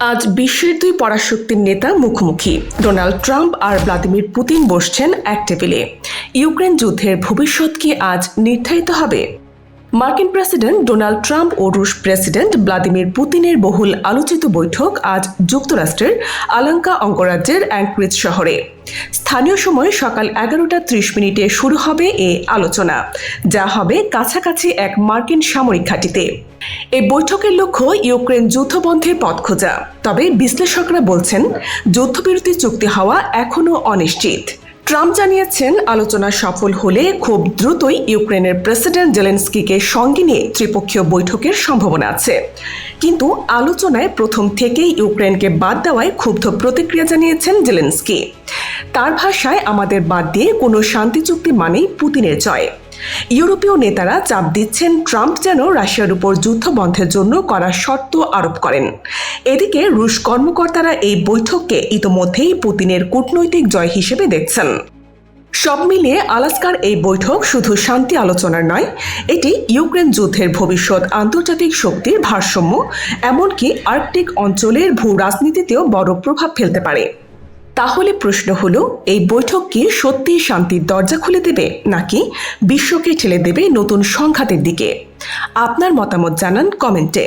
আজ বিশ্বের দুই পরাশক্তির নেতা মুখোমুখি। ডোনাল্ড ট্রাম্প আর ভ্লাদিমির পুতিন বসছেন এক টেবিলে। ইউক্রেন যুদ্ধের ভবিষ্যৎ কি আজ নির্ধারিত হবে? মার্কিন প্রেসিডেন্ট ডোনাল্ড ট্রাম্প ও রুশ প্রেসিডেন্ট ভ্লাদিমির পুতিনের বহুল আলোচিত বৈঠক আজ যুক্তরাষ্ট্রের আলাঙ্কা অঙ্গরাজ্যের অ্যাঙ্ক্রিজ শহরে। স্থানীয় সময় সকাল এগারোটা ত্রিশ মিনিটে শুরু হবে এ আলোচনা, যা হবে কাছাকাছি এক মার্কিন সামরিক ঘাঁটিতে। এই বৈঠকের লক্ষ্য ইউক্রেন যুদ্ধবন্ধের পথ খোঁজা। তবে বিশ্লেষকরা বলছেন, যুদ্ধবিরতি চুক্তি হওয়া এখনও অনিশ্চিত। ট্রাম্প জানিয়েছেন আলোচনা সফল হলে খুব দ্রুতই ইউক্রেনের প্রেসিডেন্ট জেলেন্সকিকে সঙ্গে নিয়ে ত্রিপক্ষীয় বৈঠকের সম্ভাবনা আছে। কিন্তু আলোচনায় প্রথম থেকেই ইউক্রেনকে বাদ দেওয়ায় ক্ষুব্ধ প্রতিক্রিয়া জানিয়েছেন জেলেন্সকি। তার ভাষায় আমাদের বাদ দিয়ে কোনো শান্তি চুক্তি মানেই পুতিনের জয়। ইউরোপীয় নেতারা চাপ দিচ্ছেন ট্রাম্প যেন রাশিয়ার উপর যুদ্ধ বন্ধের জন্য করা শর্ত আরোপ করেন। এদিকে রুশ কর্মকর্তারা এই বৈঠককে ইতোমধ্যেই পুতিনের কূটনৈতিক জয় হিসেবে দেখছেন। সব মিলিয়ে আলাস্কার এই বৈঠক শুধু শান্তি আলোচনার নয়, এটি ইউক্রেন যুদ্ধের ভবিষ্যৎ আন্তর্জাতিক শক্তির ভারসাম্য, এমনকি আর্কটিক অঞ্চলের ভূ রাজনীতিতেও বড় প্রভাব ফেলতে পারে। তাহলে প্রশ্ন হলো, এই বৈঠক কি সত্যি শান্তির দরজা খুলে দেবে, নাকি বিশ্বকে ঠেলে দেবে নতুন সংঘাতের দিকে? আপনার মতামত জানান কমেন্টে।